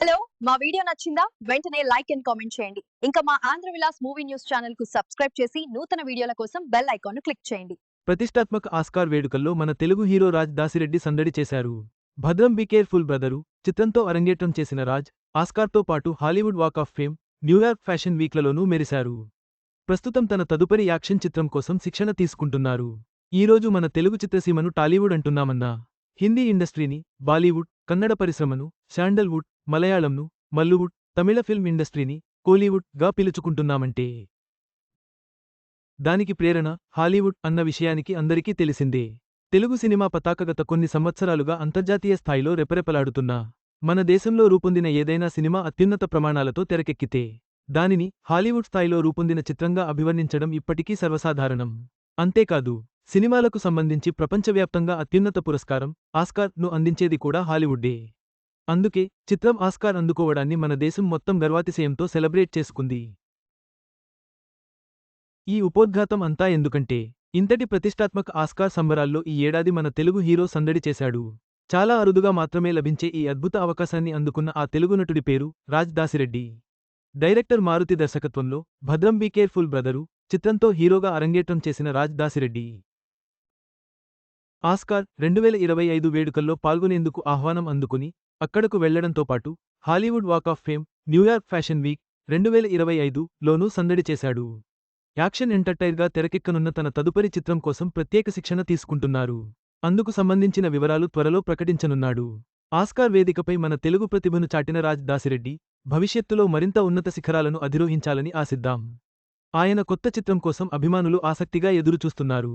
Hello మా video నచ్చిందా? వెంటనే లైక్ అండ్ కామెంట్ చేయండి. ఇంకా మా ఆంధ్ర విలాస్ మూవీ న్యూస్ ఛానల్కు సబ్స్క్రైబ్ చేసి నూతన వీడియోల కోసం బెల్ ఐకాన్ క్లిక్ చేయండి. ప్రతిష్టాత్మక ఆస్కార్ వేడుకల్లో మన తెలుగు హీరో రాజ్ దాసిరెడ్డి సందడి చేశారు. భద్రం బీ కేర్ఫుల్ బ్రదరు చిత్రంతో అరంగేట్రం చేసిన రాజ్ ఆస్కార్తో పాటు Hollywood walk of fame New York fashion వీక్లలోనూ మెరిశారు. ప్రస్తుతం తన తదుపరి యాక్షన్ చిత్రం కోసం శిక్షణ తీసుకుంటున్నారు. ఈరోజు మన తెలుగు చిత్రసీమను టాలీవుడ్ అంటున్నామన్నా. హిందీ ఇండస్ట్రీని బాలీవుడ్ కన్నడ పరిశ్రమను శాండల్వుడ్ మలయాళంను మల్లువుడ్ తమిళ ఫిల్మ్ ఇండస్ట్రీని కోలీవుడ్గా పిలుచుకుంటున్నామంటే. దానికి ప్రేరణ హాలీవుడ్ అన్న విషయానికి అందరికీ తెలిసిందే. తెలుగు సినిమా పతాక గత కొన్ని సంవత్సరాలుగా అంతర్జాతీయ స్థాయిలో రెపరెపలాడుతున్నా మన దేశంలో రూపొందిన ఏదైనా సినిమా అత్యున్నత ప్రమాణాలతో తెరకెక్కితే దానిని హాలీవుడ్ స్థాయిలో రూపొందిన చిత్రంగా అభివర్ణించడం ఇప్పటికీ సర్వసాధారణం. అంతేకాదు సినిమాలకు సంబంధించి ప్రపంచవ్యాప్తంగా అత్యున్నత పురస్కారం ఆస్కార్ను అందించేది కూడా హాలీవుడ్డే. అందుకే చిత్రం ఆస్కార్ అందుకోవడాన్ని మన దేశం మొత్తం గర్వాతిశయంతో సెలబ్రేట్ చేసుకుంది. ఈ ఉపోద్ఘాతం అంతా ఎందుకంటే ఇంతటి ప్రతిష్టాత్మక ఆస్కార్ సంబరాల్లో ఈ ఏడాది మన తెలుగు హీరో సందడి చేశాడు. చాలా అరుదుగా మాత్రమే లభించే ఈ అద్భుత అవకాశాన్ని అందుకున్న ఆ తెలుగు నటుడి పేరు రాజ్ దాసిరెడ్డి. డైరెక్టర్ మారుతి దర్శకత్వంలో భద్రం బీ కేర్ఫుల్ బ్రదరు చిత్రంతో హీరోగా అరంగేట్రం చేసిన రాజ్ దాసిరెడ్డి. ఆస్కార్ రెండువేల ఇరవై ఐదు వేడుకల్లో పాల్గొనేందుకు ఆహ్వానం అందుకుని అక్కడకు వెళ్ళడంతో పాటు Hollywood walk of fame New York fashion week రెండువేల ఇరవై ఐదు లోనూ సందడి చేశాడు. యాక్షన్ ఎంటర్టైర్గా తెరకెక్కనున్న తన తదుపరి చిత్రం కోసం ప్రత్యేక శిక్షణ తీసుకుంటున్నారు. అందుకు సంబంధించిన వివరాలు త్వరలో ప్రకటించనున్నాడు. ఆస్కార్ వేదికపై మన తెలుగు ప్రతిభను చాటిన రాజ్ దాసిరెడ్డి భవిష్యత్తులో మరింత ఉన్నత శిఖరాలను అధిరోహించాలని ఆశిద్దాం. ఆయన కొత్త చిత్రం కోసం అభిమానులు ఆసక్తిగా ఎదురుచూస్తున్నారు.